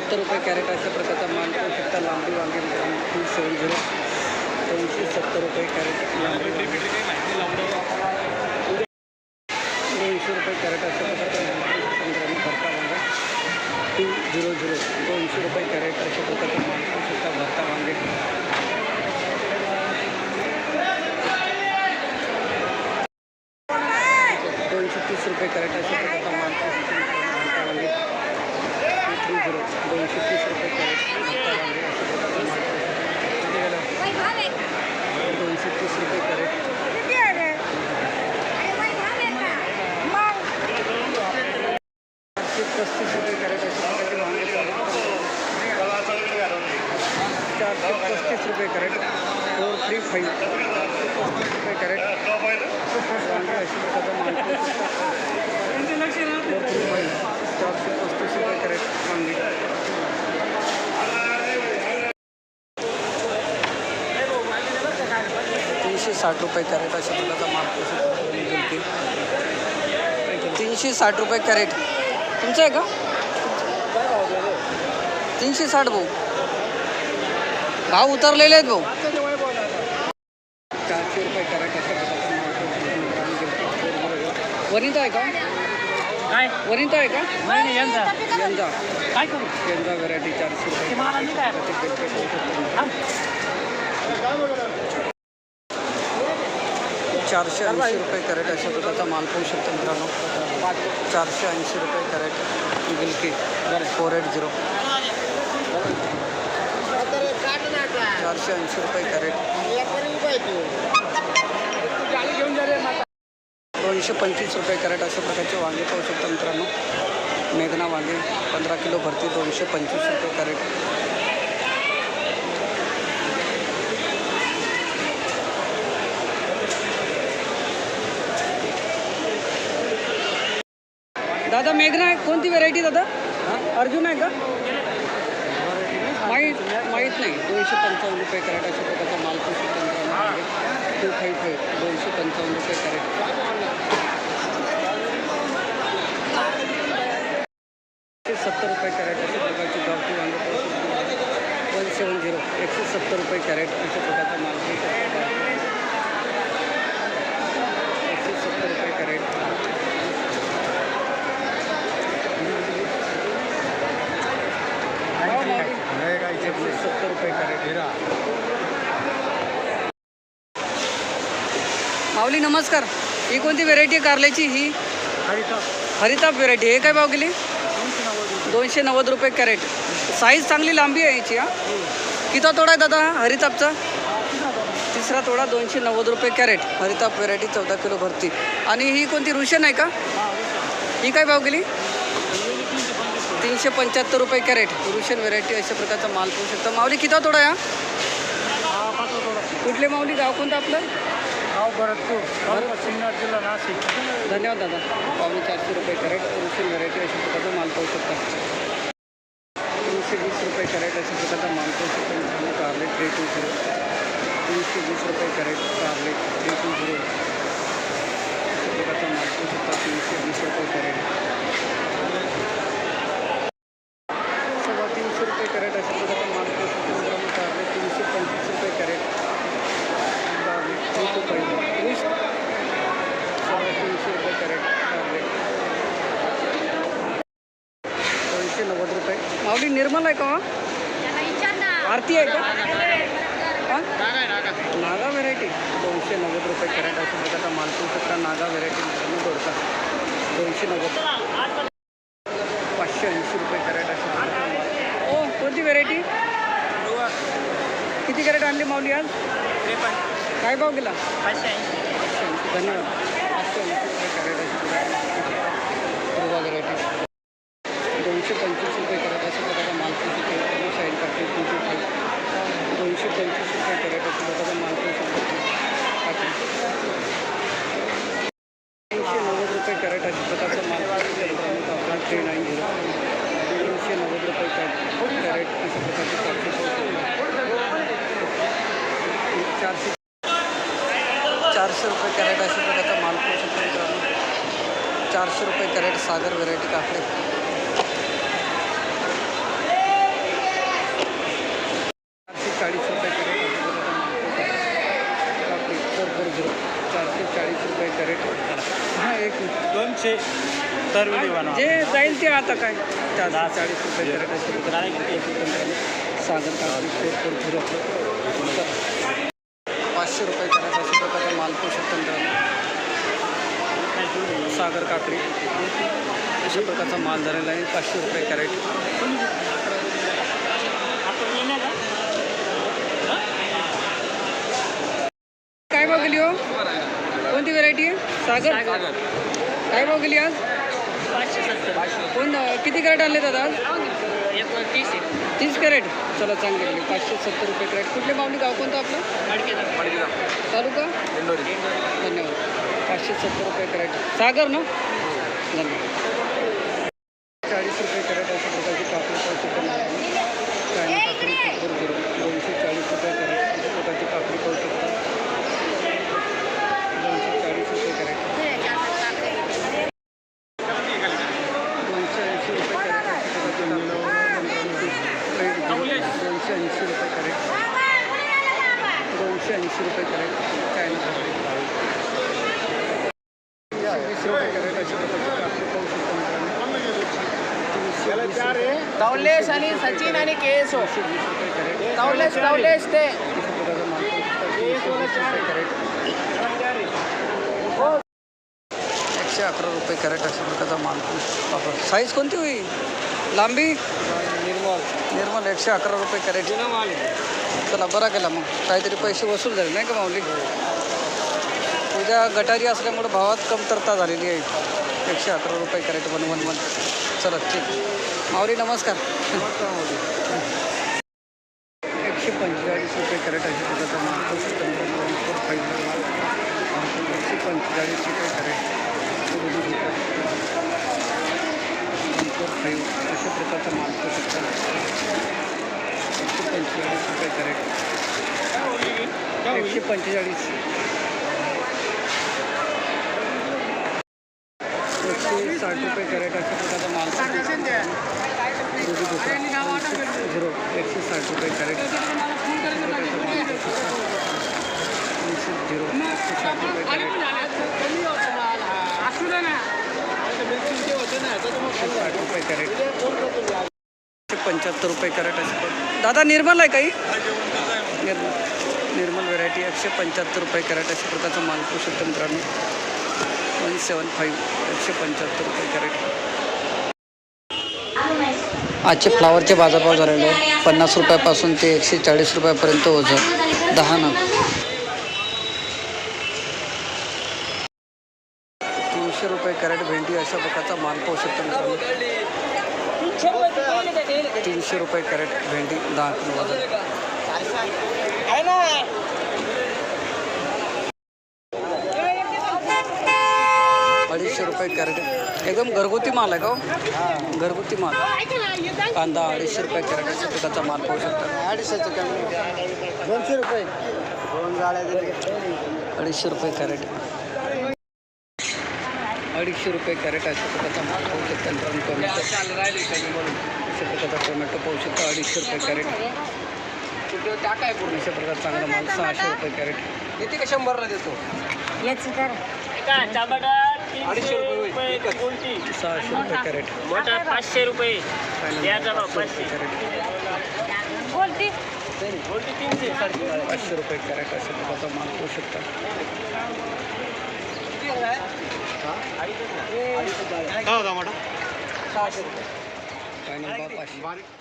सत्तर रुपये कॅरेट अशा प्रकारचा माल करू शकता लांबडी वांगे टू सेवन झिरो दोनशे सत्तर रुपये कॅरेट लांबडी दोनशे रुपये कॅरेट अशा प्रकारचा माल पाहू शकता मित्रांनो भरता वांगा. टू झिरो झिरो दोनशे रुपये कॅरेट अशा प्रकारचा माल करू शकता भरता वांगे दोनशे तीस रुपये कॅरेट अशा प्रकारचा माल पाहू शकता मित्रांनो भरता वांगे थ्री झिरो दोनशे तीस रुपये कॅरेट भरता वांगे अशा प्रकारचा माल पाहू शकता दोनशे तीस रुपये कॅरेट चारशे पस्तीस रुपये कॅरेट अशा प्रकारचे वांगे चारशे पस्तीस रुपये कॅरेट. फोर थ्री फाईव्ह रुपये कॅरेट. वांगे अशा प्रकारचा फोर थ्री फाईव्ह चारशे पस्तीस रुपये कॅरेट वांगे तीनशे साठ रुपये कॅरेट अशा प्रकारचा माल पाहू शकता गिलकी. तीनशे साठ रुपये कॅरेट. तुमचं आहे का? तीनशे साठ भाऊ. भाव उतरलेले आहेत भाऊ. वनिता आहे का? काय? वनिता आहे का? नाही यांचा यंदा. काय करू? यंदा व्हरायटी चारशे रुपये. चारशे ऐंशी रुपये कॅरेट अशा प्रकारचा माल पाहू शकतो मित्रांनो. चारशे ऐंशी रुपये कॅरेट गिलकी फोर एट झिरो चारशे ऐंशी रुपये कॅरेट. दोनशे पंचवीस रुपये कॅरेट अशा प्रकारचे वांगे पाहू शकता मित्रांनो. मेघना वांगे पंधरा किलो भरती दोनशे पंचवीस रुपये कॅरेट. दादा मेघना आहे. कोणती व्हरायटी दादा? अर्जुन आहे का? माहीत माहीत नाही. दोनशे पंचावन्न रुपये कॅरेट अशा प्रकारचा माल पाहू शकतो मित्रांनो टू फाईव्ह फाईव्ह दोनशे पंचावन्न रुपये कॅरेट एकशे सत्तर रुपये कॅरेट अशा प्रकारची गावठी वांगे पाहू शकतो वन सेवन झिरो एकशे सत्तर रुपये कॅरेट अशा प्रकारचा माल पाहू शकतो एकशे सत्तर रुपये कॅरेट एकशे सत्तर रुपये कॅरेट माऊली नमस्कार. ही कोणती व्हेरायटी आहे कारल्याची? ही हरिताप व्हेरायटी हे काय भाव गेली? दोनशे नव्वद रुपये कॅरेट. साईज चांगली लांबी आहे याची हा? किती तोडा आहे दादा हरितापचा? तिसरा तोडा दोनशे नव्वद रुपये कॅरेट. हरिताप व्हेरायटी चौदा किलो भरती. आणि ही कोणती रुशन आहे का? ही काय भाव गेली? तीनशे पंच्याहत्तर रुपये कॅरेट. रुशन व्हेरायटी अशा प्रकारचा माल पाहू शकता. माऊली किती तोडा आहे हा? कुठले माऊली? गाव कोणतं आपलं? गाव भरतपूर. तालुका सिन्नर जिल्हा नाशिक. धन्यवाद दादा. पावणे चारशे रुपये कॅरेट रुशियन व्हरायटी अशा प्रकारचा माल पाहू शकता. तीनशे वीस रुपये कॅरेट अशा प्रकारचा माल पाहू शकता. मित्रांनो कारले थ्री टू झिरो तीनशे वीस रुपये कॅरेट कार्लेट थ्री टू झिरो अशा प्रकारचा माल पाहू शकता. तीनशे वीस रुपये कॅरेट सव्वा तीनशे रुपये कॅरेट अशा प्रकारचा माल पाहू शकता मित्रांनो कारले तीनशे पंचवीस रुपये कॅरेट कारले थ्री टू फाईव्ह वीस सव्वा तीनशे रुपये कॅरेट कारले दोनशे नव्वद रुपये माऊली निर्मल आहे का? आरती आहे का? नागा व्हेरायटी दोनशे नव्वद रुपये कॅरेट अशा प्रकारचा माल पाहू शकता नागा व्हेरायटी मित्रांनो दोडका. दोनशे नव्वद. पाचशे ऐंशी रुपये कॅरेट माल ओ कोणती व्हेरायटी किती कॅरेट आणली माऊली आज? काय भाव गेला? पाचशे ऐंशी. धन्यवाद. चारशे रुपये कॅरेट सागर व्हेरायटी काकडे. चारशे चाळीस रुपये कॅरेट चारशे चाळीस रुपये कॅरेट. हां एक दोनशे तर जे जाईल ते आता काय? चारशे चाळीस रुपये कॅरेट असेल. सागर काकडी झिरो. पाचशे. रुपये कॅरेट असेल. प्रकारचा मालपोषक तंत्र. सागर काकडी. अशा प्रकारचा माल झालेला आहे. पाचशे रुपये कॅरेट. काय गेली हो? कोणती व्हरायटी आहे सागर. काय गेली आज? कोण किती कॅरेट आणले दादा आज तीस कॅरेट. चला चांगले गेले पाचशे सत्तर रुपये कॅरेट. कुठले माऊली गाव कोणतं आपलं? तालुका? धन्यवाद. पाचशे सत्तर रुपये कॅरेट. सागर ना? धन्यवाद. चाळीस रुपये कॅरेट अशा प्रकारची पाहू शकतो चायना काकडी भरपूर झिरो दोनशे चाळीस रुपये कॅरेट अशा प्रकारची काकडी पाहू शकतो. दोनशे चाळीस रुपये कॅरेट. दोनशे ऐंशी रुपये कॅरेट अशा प्रकारची दोनशे ऐंशी रुपये कॅरेट. दोनशे ऐंशी रुपये कॅरेट चायना काकडी वीस रुपये कॅरेट अशा प्रकारची काकडी पाहू शकतो मित्रांनो तीनशे वीस रुपये तवलेश आणि सचिन आणि वीस रुपये कॅरेट तवलेश तवलेश ते. कॅरेट एकशे अकरा रुपये कॅरेट अशा प्रकारचा माल वापर. साईज कोणती होईल लांबी? निर्मल. निर्मल एकशे अकरा रुपये कॅरेट. चला बरा केला मग. काहीतरी पैसे वसूल झाले नाही का माऊली? उद्या गटारी असल्यामुळे भावात कमतरता झालेली आहे. एकशे अकरा रुपये कॅरेट बनवून वन चला ठीक. माऊली नमस्कार. एकशे पंचेचाळीस रुपये कॅरेट अशा प्रकारचा माल एकशे पंचेचाळीस रुपये कॅरेट. अशा प्रकारचा माल पाहू शकता. एकशे पंचेचाळीस रुपये कॅरेट. एकशे पंचेचाळीस. एकशे साठ रुपये कॅरेट असं प्रकारचा माल पाहू शकता. दुधी भोपळा झिरो एकशे साठ रुपये कॅरेट अशा झिरो एकशे साठ रुपये कॅरेट एकशे साठ रुपये कॅरेट एकशे पंच्याहत्तर रुपये कॅरेट असे दादा निर्मल आहे काही? निर्मल. निर्मल व्हरायटी एकशे पंच्याहत्तर रुपये कॅरेट अशा प्रकारचा माल पाहू शकतो मित्रांनो. वन सेवन फाईव्ह एकशे पंच्याहत्तर रुपये कॅरेट. आजचे फ्लावरचे बाजारभाव झालेले पन्नास रुपयापासून ते एकशे चाळीस रुपयापर्यंत ओझं. दहा नग. तीनशे रुपये कॅरेट भेंडी अशा प्रकारचा माल पाहू शकतो तीनशे रुपये कॅरेट भेंडी दहा किलो वजन. अडीचशे रुपये कॅरेट. एकदम घरगुती माल आहे का हो? घरगुती माल. कांदा अडीचशे रुपये कॅरेट प्रकारचा माल पाहू शकता. अडीचशेचं कमी दोनशे रुपये. दोन गाड्या अडीचशे रुपये कॅरेट. अडीचशे रुपये कॅरेट अशा प्रकारचा माल पाहू शकता. टोमॅटो. प्रकारचा टोमॅटो पाहू शकता. अडीचशे रुपये कॅरेट. टाकाय पूर्ण अशा प्रकारचा चांगला माल. सहाशे रुपये कॅरेट. किती का शंभरला देतो? अडीचशे रुपये सहाशे रुपये कॅरेट. मोठा पाचशे रुपये. फायनल द्यायचा भाव पाचशे पाचशे. रुपये कॅरेट अशा प्रकारचा माल पाहू शकता. काय होता मोठा फायनल भाव पाचशे.